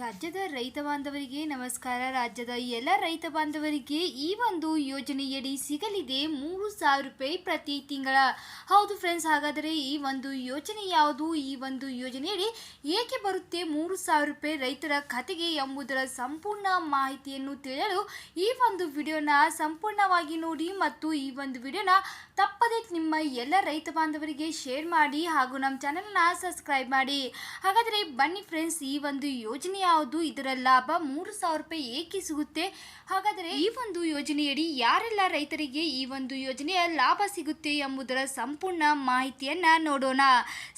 ರಾಜ್ಯದ ರೈತ ಬಾಂಧವರಿಗೆ ನಮಸ್ಕಾರ. ರಾಜ್ಯದ ಎಲ್ಲ ರೈತ ಬಾಂಧವರಿಗೆ ಈ ಒಂದು ಯೋಜನೆಯಡಿ ಸಿಗಲಿದೆ ಮೂರು ಸಾವಿರ ರೂಪಾಯಿ ಪ್ರತಿ ತಿಂಗಳ. ಹೌದು ಫ್ರೆಂಡ್ಸ್ ಹಾಗಾದರೆ ಈ ಒಂದು ಯೋಜನೆ ಯಾವುದು? ಈ ಒಂದು ಯೋಜನೆಯಡಿ ಏಕೆ ಬರುತ್ತೆ ಮೂರು ಸಾವಿರ ರೂಪಾಯಿ ರೈತರ ಖಾತೆಗೆ ಎಂಬುದರ ಸಂಪೂರ್ಣ ಮಾಹಿತಿಯನ್ನು ತಿಳಿಯಲು ಈ ಒಂದು ವಿಡಿಯೋನ ಸಂಪೂರ್ಣವಾಗಿ ನೋಡಿ ಮತ್ತು ಈ ಒಂದು ವಿಡಿಯೋನ ತಪ್ಪದೆ ನಿಮ್ಮ ಎಲ್ಲ ರೈತ ಬಾಂಧವರಿಗೆ ಶೇರ್ ಮಾಡಿ ಹಾಗೂ ನಮ್ಮ ಚಾನೆಲ್ನ ಸಬ್ಸ್ಕ್ರೈಬ್ ಮಾಡಿ. ಹಾಗಾದರೆ ಬನ್ನಿ ಫ್ರೆಂಡ್ಸ್ ಈ ಒಂದು ಯೋಜನೆ ಯಾವುದು? ಇದರ ಲಾಭ ಮೂರು ಸಾವಿರ ರೂಪಾಯಿ ಏಕೆ ಸಿಗುತ್ತೆ? ಹಾಗಾದರೆ ಈ ಒಂದು ಯೋಜನೆಯಡಿ ಯಾರೆಲ್ಲ ರೈತರಿಗೆ ಈ ಒಂದು ಯೋಜನೆಯ ಲಾಭ ಸಿಗುತ್ತೆ ಎಂಬುದರ ಸಂಪೂರ್ಣ ಮಾಹಿತಿಯನ್ನ ನೋಡೋಣ.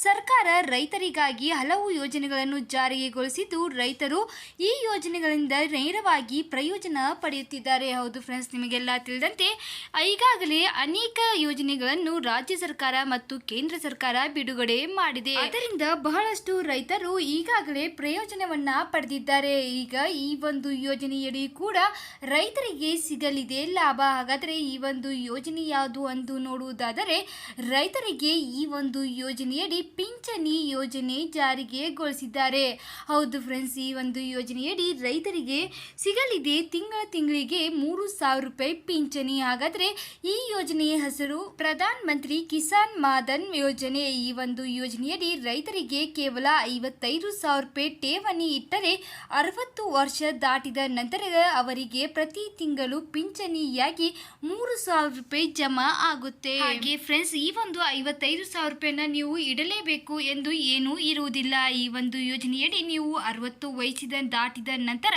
ಸರ್ಕಾರ ರೈತರಿಗಾಗಿ ಹಲವು ಯೋಜನೆಗಳನ್ನು ಜಾರಿಗೆಗೊಳಿಸಿದ್ದು ರೈತರು ಈ ಯೋಜನೆಗಳಿಂದ ನೇರವಾಗಿ ಪ್ರಯೋಜನ ಪಡೆಯುತ್ತಿದ್ದಾರೆ. ಹೌದು ಫ್ರೆಂಡ್ಸ್ ನಿಮಗೆಲ್ಲ ತಿಳಿದಂತೆ ಈಗಾಗಲೇ ಅನೇಕ ಯೋಜನೆಗಳನ್ನು ರಾಜ್ಯ ಸರ್ಕಾರ ಮತ್ತು ಕೇಂದ್ರ ಸರ್ಕಾರ ಬಿಡುಗಡೆ ಮಾಡಿದೆ. ಅದರಿಂದ ಬಹಳಷ್ಟು ರೈತರು ಈಗಾಗಲೇ ಪ್ರಯೋಜನವನ್ನ ಪಡೆದಿದ್ದಾರೆ. ಈಗ ಈ ಒಂದು ಯೋಜನೆಯಡಿ ಕೂಡ ರೈತರಿಗೆ ಸಿಗಲಿದೆ ಲಾಭ. ಹಾಗಾದರೆ ಈ ಒಂದು ಯೋಜನೆ ಯಾವುದು ಅಂದು ನೋಡುವುದಾದರೆ, ರೈತರಿಗೆ ಈ ಒಂದು ಯೋಜನೆಯಡಿ ಪಿಂಚಣಿ ಯೋಜನೆ ಜಾರಿಗೆಗೊಳಿಸಿದ್ದಾರೆ ಹೌದು ಫ್ರೆಂಡ್ಸ್ ಈ ಒಂದು ಯೋಜನೆಯಡಿ ರೈತರಿಗೆ ಸಿಗಲಿದೆ ತಿಂಗಳ ತಿಂಗಳಿಗೆ ಮೂರು ಸಾವಿರ ರೂಪಾಯಿ ಪಿಂಚಣಿ. ಹಾಗಾದರೆ ಈ ಯೋಜನೆಯ ಹೆಸರು ಪ್ರಧಾನ ಮಂತ್ರಿ ಕಿಸಾನ್ ಮಾದನ್ ಯೋಜನೆ. ಈ ಒಂದು ಯೋಜನೆಯಡಿ ರೈತರಿಗೆ ಕೇವಲ ಐವತ್ತೈದು ಸಾವಿರ ರೂಪಾಯಿ ಠೇವಣಿ ಇಟ್ಟರೆ ಅರವತ್ತು ವರ್ಷ ದಾಟಿದ ನಂತರ ಅವರಿಗೆ ಪ್ರತಿ ತಿಂಗಳು ಪಿಂಚಣಿಯಾಗಿ ಮೂರು ಸಾವಿರ ರೂಪಾಯಿ ಜಮಾ ಆಗುತ್ತೆ. ಹಾಗೆ ಫ್ರೆಂಡ್ಸ್ ಈ ಒಂದು ಐವತ್ತೈದು ಸಾವಿರ ರೂಪಾಯಿನ ನೀವು ಇಡಲೇಬೇಕು ಎಂದು ಏನೂ ಇರುವುದಿಲ್ಲ. ಈ ಒಂದು ಯೋಜನೆಯಡಿ ನೀವು ಅರವತ್ತು ವಯಸ್ಸಿದ ದಾಟಿದ ನಂತರ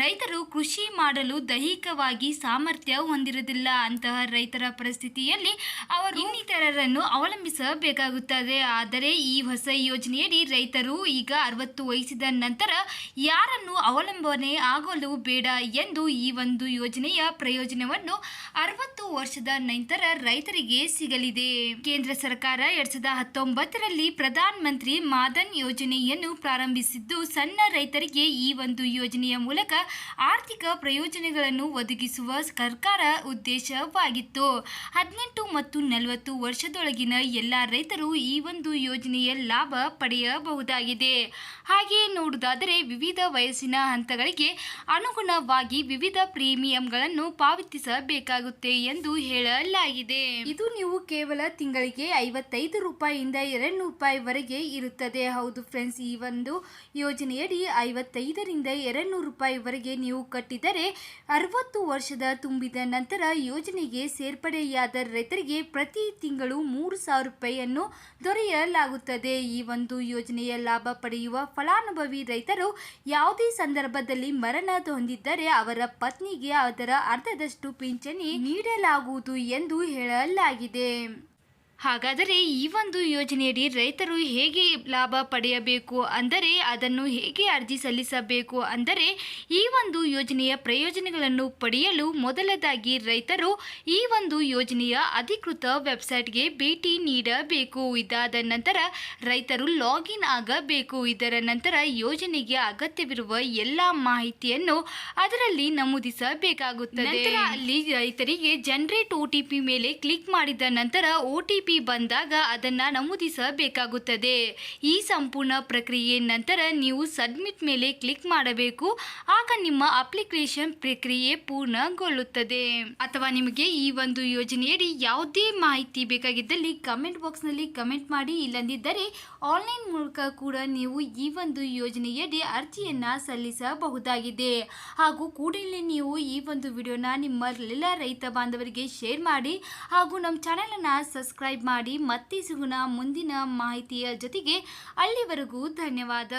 ರೈತರು ಕೃಷಿ ಮಾಡಲು ದೈಹಿಕವಾಗಿ ಸಾಮರ್ಥ್ಯ ಹೊಂದಿರುವುದಿಲ್ಲ ಅಂತಹ ರೈತರ ಪರಿಸ್ಥಿತಿಯಲ್ಲಿ ಅವರು ಇನ್ನಿತರರನ್ನು ಅವಲಂಬಿಸಬೇಕಾಗುತ್ತದೆ. ಆದರೆ ಈ ಹೊಸ ಯೋಜನೆಯಡಿ ರೈತರು ಈಗ ಅರವತ್ತು ವಯಸ್ಸಿದ ನಂತರ ಯಾರನ್ನು ಅವಲಂಬನೆ ಆಗಲು ಬೇಡ ಎಂದು ಈ ಒಂದು ಯೋಜನೆಯ ಪ್ರಯೋಜನವನ್ನು ಅರವತ್ತು ವರ್ಷದ ನಂತರ ರೈತರಿಗೆ ಸಿಗಲಿದೆ. ಕೇಂದ್ರ ಸರ್ಕಾರ ಎರಡ್ ಸಾವಿರದ ಹತ್ತೊಂಬತ್ತರಲ್ಲಿ ಪ್ರಧಾನ ಮಂತ್ರಿ ಮಾದನ್ ಯೋಜನೆಯನ್ನು ಪ್ರಾರಂಭಿಸಿದ್ದು, ಸಣ್ಣ ರೈತರಿಗೆ ಈ ಒಂದು ಯೋಜನೆಯ ಮೂಲಕ ಆರ್ಥಿಕ ಪ್ರಯೋಜನಗಳನ್ನು ಒದಗಿಸುವ ಸರ್ಕಾರ ಉದ್ದೇಶವಾಗಿತ್ತು. ಹದಿನೆಂಟು ಮತ್ತು ನಲವತ್ತು ವರ್ಷದೊಳಗಿನ ಎಲ್ಲ ರೈತರು ಈ ಒಂದು ಯೋಜನೆಯ ಲಾಭ ಪಡೆಯಬಹುದಾಗಿದೆ. ಹಾಗೆಯೇ ನೋಡುವುದಾದರೆ ವಿವಿಧ ವಯಸ್ಸಿನ ಹಂತಗಳಿಗೆ ಅನುಗುಣವಾಗಿ ವಿವಿಧ ಪ್ರೀಮಿಯಂಗಳನ್ನು ಪಾವತಿಸಬೇಕಾಗುತ್ತೆ ಎಂದು ಹೇಳಲಾಗಿದೆ. ಇದು ನೀವು ಕೇವಲ ತಿಂಗಳಿಗೆ ಐವತ್ತೈದು ರೂಪಾಯಿಯಿಂದ ಎರಡು ರೂಪಾಯಿವರೆಗೆ ಇರುತ್ತದೆ. ಹೌದು ಫ್ರೆಂಡ್ಸ್, ಈ ಒಂದು ಯೋಜನೆಯಡಿ ಐವತ್ತೈದರಿಂದ ಎರಡು ರೂಪಾಯಿವರೆಗೆ ನೀವು ಕಟ್ಟಿದರೆ ಅರವತ್ತು ವರ್ಷದ ತುಂಬಿದ ನಂತರ ಯೋಜನೆಗೆ ಸೇರ್ಪಡೆಯಾದ ರೈತರಿಗೆ ಪ್ರತಿ ತಿಂಗಳು ಮೂರು ಸಾವಿರ ರೂಪಾಯಿಯನ್ನು ದೊರೆಯಲಾಗುತ್ತದೆ. ಈ ಒಂದು ಯೋಜನೆಯ ಲಾಭ ಪಡೆಯುವ ಫಲಾನುಭವಿ ರೈತರು ಯಾವುದೇ ಸಂದರ್ಭದಲ್ಲಿ ಮರಣ ಹೊಂದಿದ್ದರೆ ಅವರ ಪತ್ನಿಗೆ ಅದರ ಅರ್ಧದಷ್ಟು ಪಿಂಚಣಿ ನೀಡಲಾಗುವುದು ಎಂದು ಹೇಳಲಾಗಿದೆ. ಹಾಗಾದರೆ ಈ ಒಂದು ಯೋಜನೆಯಡಿ ರೈತರು ಹೇಗೆ ಲಾಭ ಪಡೆಯಬೇಕು? ಅಂದರೆ ಅದನ್ನು ಹೇಗೆ ಅರ್ಜಿ ಸಲ್ಲಿಸಬೇಕು? ಅಂದರೆ ಈ ಒಂದು ಯೋಜನೆಯ ಪ್ರಯೋಜನಗಳನ್ನು ಪಡೆಯಲು ಮೊದಲದಾಗಿ ರೈತರು ಈ ಒಂದು ಯೋಜನೆಯ ಅಧಿಕೃತ ವೆಬ್ಸೈಟ್ಗೆ ಭೇಟಿ ನೀಡಬೇಕು. ಇದಾದ ನಂತರ ರೈತರು ಲಾಗಿನ್ ಆಗಬೇಕು. ಇದರ ನಂತರ ಯೋಜನೆಗೆ ಅಗತ್ಯವಿರುವ ಎಲ್ಲ ಮಾಹಿತಿಯನ್ನು ಅದರಲ್ಲಿ ನಮೂದಿಸಬೇಕಾಗುತ್ತದೆ. ಅಲ್ಲಿ ರೈತರಿಗೆ ಜನರೇಟ್ ಒ ಟಿ ಪಿ ಮೇಲೆ ಕ್ಲಿಕ್ ಮಾಡಿದ ನಂತರ ಒ ಪಿ ಬಂದಾಗ ಅದನ್ನು ನಮೂದಿಸಬೇಕಾಗುತ್ತದೆ. ಈ ಸಂಪೂರ್ಣ ಪ್ರಕ್ರಿಯೆ ನಂತರ ನೀವು ಸಬ್ಮಿಟ್ ಮೇಲೆ ಕ್ಲಿಕ್ ಮಾಡಬೇಕು. ಆಗ ನಿಮ್ಮ ಅಪ್ಲಿಕೇಶನ್ ಪ್ರಕ್ರಿಯೆ ಪೂರ್ಣಗೊಳ್ಳುತ್ತದೆ. ಅಥವಾ ನಿಮಗೆ ಈ ಒಂದು ಯೋಜನೆಯಡಿ ಯಾವುದೇ ಮಾಹಿತಿ ಬೇಕಾಗಿದ್ದಲ್ಲಿ ಕಮೆಂಟ್ ಬಾಕ್ಸ್ನಲ್ಲಿ ಕಮೆಂಟ್ ಮಾಡಿ, ಇಲ್ಲದಿದ್ದರೆ ಆನ್ಲೈನ್ ಮೂಲಕ ಕೂಡ ನೀವು ಈ ಒಂದು ಯೋಜನೆಯಡಿ ಅರ್ಜಿಯನ್ನು ಸಲ್ಲಿಸಬಹುದಾಗಿದೆ. ಹಾಗೂ ಕೂಡಲೇ ನೀವು ಈ ಒಂದು ವಿಡಿಯೋನ ನಿಮ್ಮ ಎಲ್ಲ ರೈತ ಬಾಂಧವರಿಗೆ ಶೇರ್ ಮಾಡಿ ಹಾಗೂ ನಮ್ಮ ಚಾನೆಲನ್ನು ಸಬ್ಸ್ಕ್ರೈಬ್ ಮಾಡಿ ಮತ್ತೆ ಸಿಗೋಣ ಮುಂದಿನ ಮಾಹಿತಿಯ ಜೊತೆಗೆ ಅಲ್ಲಿವರೆಗೂ ಧನ್ಯವಾದ.